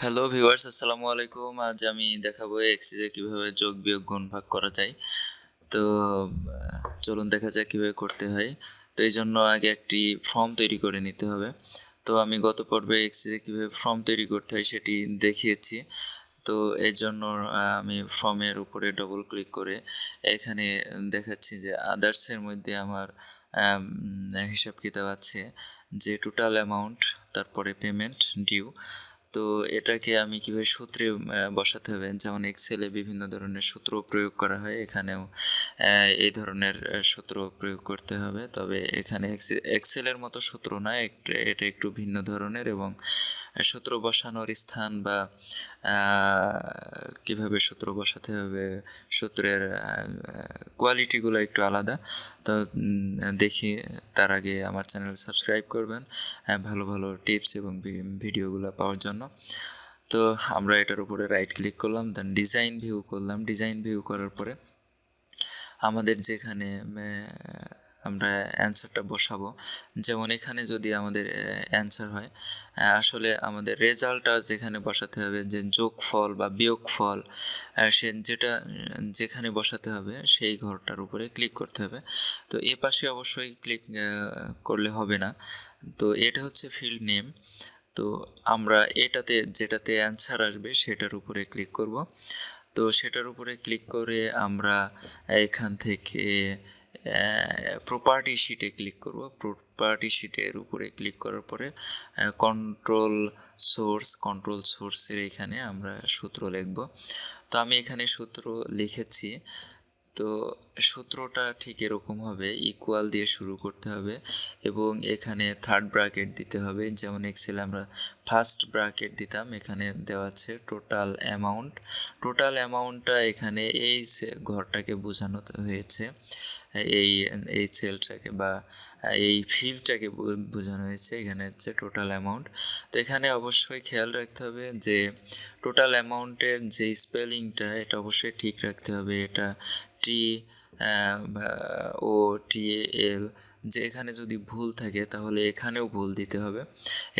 Hello viewers আসসালামু আলাইকুম। আজ আমি দেখাবো এক্সিজে কীভাবে যোগ বিয়োগ গুণ ভাগ করা যায়। তো, চলুন দেখা যাক কীভাবে করতে হয়। তো, এই জন্য আগে একটি ফর্ম তৈরি করে নিতে হবে। তো, আমি গত পর্বে এক্সিজে কীভাবে ফর্ম তৈরি করতে হয় সেটি দেখিয়েছি। তো এর জন্য আমি ফর্মের উপরে ডবল ক্লিক করে এখানে দেখাচ্ছি যে আদার্সের মধ্যে আমার হিসাব কিতাব আছে যে টোটাল অ্যামাউন্ট তারপরে পেমেন্ট ডিউ তো এটাকে আমি কীভাবে সূত্রে বসাতে হবে? যেমন এক্সেলে বিভিন্ন ধরনের সূত্র প্রয়োগ করা হয় এখানেও এই ধরনের সূত্র প্রয়োগ করতে হবে। তবে এখানে এক্সেলের মতো সূত্র না এটা একটু ভিন্ন ধরনের এবং সূত্র বসানোর স্থান বা কীভাবে সূত্র বসাতে হবে সূত্রের কোয়ালিটিগুলো একটু আলাদা। তো দেখি তার আগে আমার চ্যানেল সাবস্ক্রাইব করবেন আহ, ভালো ভালো টিপস এবং ভিডিওগুলো পাওয়ার জন্য। তো আমরা এটার উপরে রাইট ক্লিক করলাম দেন ডিজাইন ভিউ করলাম। ডিজাইন ভিউ করার পরে আমাদের যেখানে আমরা অ্যান্সারটা বসাবো। যেমন এখানে যদি আমাদের অ্যান্সার হয় আসলে আমাদের রেজাল্টটা যেখানে বসাতে হবে যে যোগফল বা বিয়োগফল আহ, সে যেটা যেখানে বসাতে হবে সেই ঘরটার উপরে ক্লিক করতে হবে। তো এ পাশে অবশ্যই ক্লিক করলে হবে না। তো এটা হচ্ছে ফিল্ড নেম তো আমরা এটাতে, যেটাতে অ্যান্সার আসবে সেটার উপরে ক্লিক করব। তো সেটার উপরে ক্লিক করে আমরা এখান থেকে প্রপার্টি শিটে ক্লিক করব। প্রপার্টি শিটের উপরে ক্লিক করার পরে কন্ট্রোল সোর্স কন্ট্রোল সোর্সের এখানে আমরা সূত্র লিখব। তো আমি এখানে সূত্র লিখেছি। তো সূত্রটা ঠিক এরকম হবে ইকুয়াল দিয়ে শুরু করতে হবে এবং এখানে থার্ড ব্র্যাকেট দিতে হবে। যেমন এক্সেলে আমরা ফার্স্ট ব্র্যাকেট দিতাম, এখানে দেওয়া আছে টোটাল অ্যামাউন্ট টোটাল অ্যামাউন্টটা এখানে এই ঘরটাকে বোঝানো হয়েছে। এই এই সেলটাকে বা এই ফিলটাকে বোঝানো হয়েছে। এখানে হচ্ছে টোটাল অ্যামাউন্ট তো এখানে অবশ্যই খেয়াল রাখতে হবে যে টোটাল অ্যামাউন্টের যে স্পেলিংটা এটা অবশ্যই ঠিক রাখতে হবে। এটা টি ও, টি যে এখানে যদি ভুল থাকে তাহলে এখানেও ভুল দিতে হবে।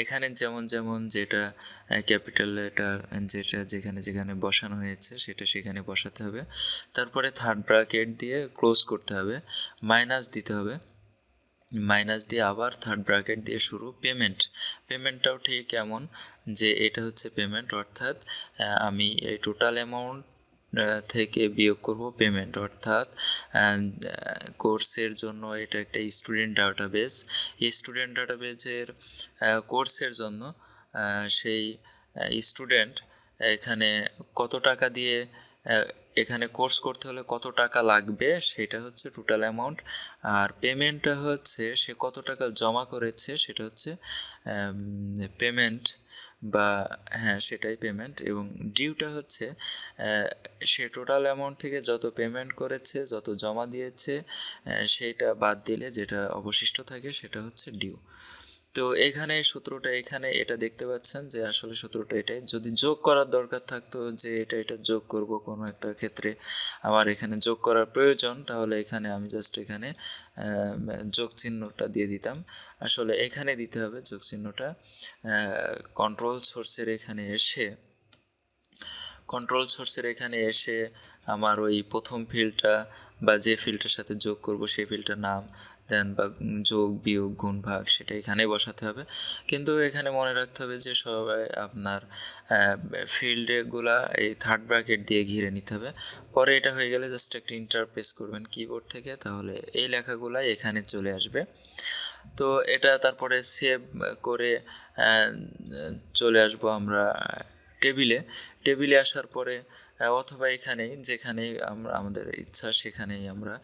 এখানে যেমন যেমন যেটা ক্যাপিটাল লেটার যেটা যেখানে যেখানে বসানো হয়েছে সেটা সেখানে বসাতে হবে। তারপরে থার্ড ব্র্যাকেট দিয়ে ক্লোজ করতে হবে, মাইনাস দিতে হবে। মাইনাস দিয়ে আবার থার্ড ব্র্যাকেট দিয়ে শুরু পেমেন্ট। পেমেন্টটাও ঠিক কেমন যে এটা হচ্ছে পেমেন্ট, অর্থাৎ আমি এই টোটাল অ্যামাউন্ট থেকে বিয়োগ করব পেমেন্ট অর্থাৎ কোর্সের জন্য এটা একটা স্টুডেন্ট ডাটাবেস স্টুডেন্ট ডাটাবেজের কোর্সের জন্য সেই স্টুডেন্ট এখানে কত টাকা দিয়ে এখানে কোর্স করতে হলে কত টাকা লাগবে, সেটা হচ্ছে টোটাল অ্যামাউন্ট আর পেমেন্টটা হচ্ছে, সে কত টাকা জমা করেছে, সেটা হচ্ছে পেমেন্ট বা হ্যাঁ সেটাই পেমেন্ট এবং ডিউটা হচ্ছে সে টোটাল অ্যামাউন্ট থেকে যত পেমেন্ট করেছে, যত জমা দিয়েছে সেইটা বাদ দিলে যেটা অবশিষ্ট থাকে সেটা হচ্ছে ডিউ তো এখানে সূত্রটা এখানে এটা দেখতে পাচ্ছেন যে আসলে সূত্রটা এটাই, যদি যোগ করার দরকার থাকতো যে এটা এটা যোগ করব কোনো একটা ক্ষেত্রে আমার এখানে যোগ করার প্রয়োজন, তাহলে এখানে আমি জাস্ট এখানে যোগ চিহ্নটা দিয়ে দিতাম। আসলে এখানে দিতে হবে যোগ চিহ্নটা। কন্ট্রোল সোর্সের এখানে এসে কন্ট্রোল সোর্সের এখানে এসে আমার ওই প্রথম ফিল্ডটা বা যে ফিল্ডটার সাথে যোগ করব সেই ফিল্ডটার নাম দেন বা যোগ, বিয়োগ, গুণ, ভাগ সেটা এখানে বসাতে হবে। কিন্তু এখানে মনে রাখতে হবে যে সবাই আপনার ফিল্ডগুলা এই থার্ড ব্র্যাকেট দিয়ে ঘিরে নিতে হবে। পরে এটা হয়ে গেলে জাস্ট একটা ইন্টারপ্রেস করবেন কিবোর্ড থেকে, তাহলে এই লেখাগুলা এখানে চলে আসবে। তো এটা তারপরে সেভ করে চলে আসব আমরা টেবিলে টেবিলে আসার পরে অথবা এখানেই যেখানেই আমরা, আমাদের ইচ্ছা সেখানেই আমরা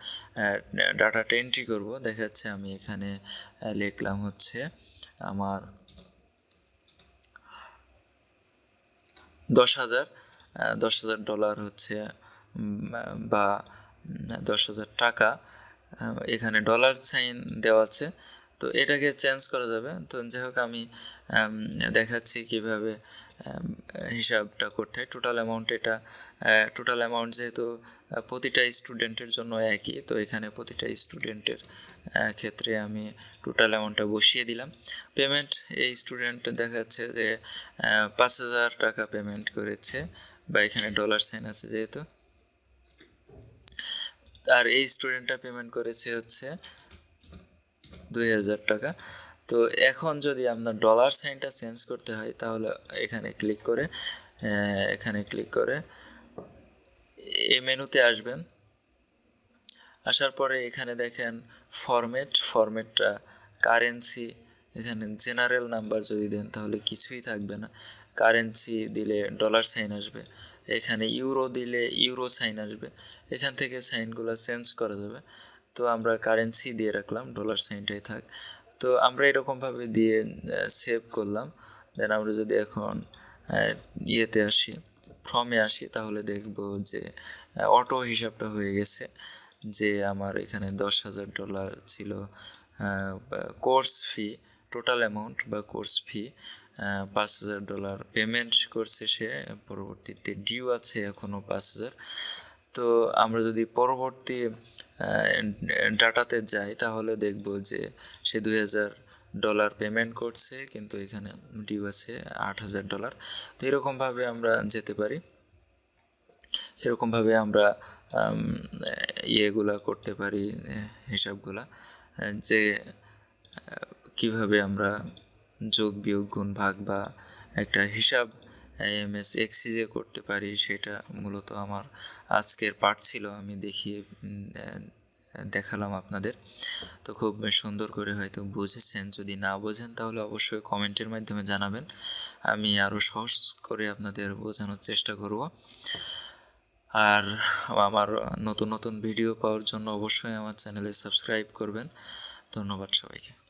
ডাটাটা এন্ট্রি করব। দেখা যাচ্ছে আমি এখানে লিখলাম হচ্ছে আমার দশ হাজার দশ হাজার ডলার হচ্ছে বা দশ হাজার টাকা এখানে ডলার সাইন দেওয়া আছে। তো এটাকে চেঞ্জ করা যাবে। তো যাই হোক আমি দেখাচ্ছি কীভাবে হিসাবটা করতে হয়। টোটাল অ্যামাউন্ট এটা টোটাল অ্যামাউন্ট যেহেতু প্রতিটা স্টুডেন্টের জন্য একই, তো এখানে প্রতিটা স্টুডেন্টের ক্ষেত্রে আমি টোটাল অ্যামাউন্টটা বসিয়ে দিলাম। পেমেন্ট এই স্টুডেন্ট দেখা যাচ্ছে যে পাঁচ হাজার টাকা পেমেন্ট করেছে, বা এখানে ডলার সাইন আছে যেহেতু। আর এই স্টুডেন্টটা পেমেন্ট করেছে হচ্ছে দুই হাজার টাকা। তো এখন যদি আপনার ডলার সাইনটা চেঞ্জ করতে হয়, তাহলে এখানে ক্লিক করে এখানে ক্লিক করে এই মেনুতে আসবেন। আসার পরে এখানে দেখেন ফরম্যাট ফরম্যাটটা কারেন্সি এখানে জেনারেল নাম্বার যদি দেন, তাহলে কিছুই থাকবে না। কারেন্সি দিলে ডলার সাইন আসবে। এখানে ইউরো দিলে ইউরো সাইন আসবে। এখান থেকে সাইনগুলো চেঞ্জ করা যাবে। তো আমরা কারেন্সি দিয়ে রাখলাম ডলার সাইনটাই থাক। তো আমরা এরকমভাবে দিয়ে সেভ করলাম। দেন আমরা যদি এখন ইয়েতে আসি ফর্মে আসি, তাহলে দেখব যে অটো হিসাবটা হয়ে গেছে যে আমার এখানে দশ হাজার ডলার ছিল কোর্স ফি টোটাল অ্যামাউন্ট বা কোর্স ফি পাঁচ হাজার ডলার পেমেন্ট করছে সে, পরবর্তীতে ডিউ আছে এখনও পাঁচ হাজার। তো আমরা যদি পরবর্তী ডাটাতে যাই, তাহলে দেখব যে সে দুই হাজার ডলার পেমেন্ট করছে, কিন্তু এখানে ডিউ আছে আট হাজার ডলার। তো এরকমভাবে আমরা যেতে পারি। এরকমভাবে আমরা ইয়েগুলা করতে পারি, হিসাবগুলা, যে কীভাবে আমরা যোগ বিয়োগ গুণ ভাগ বা একটা হিসাব এম এস এক্সিজে করতে পারি, সেটা মূলত আমার আজকের পাঠ ছিল। আমি দেখিয়ে দেখালাম আপনাদের। তো খুব সুন্দর করে হয়তো বুঝেছেন। যদি না বোঝেন, তাহলে অবশ্যই কমেন্টের মাধ্যমে জানাবেন। আমি আরও সহজ করে আপনাদের বোঝানোর চেষ্টা করব। আর আমার নতুন নতুন ভিডিও পাওয়ার জন্য অবশ্যই আমার চ্যানেলে সাবস্ক্রাইব করবেন। ধন্যবাদ সবাইকে।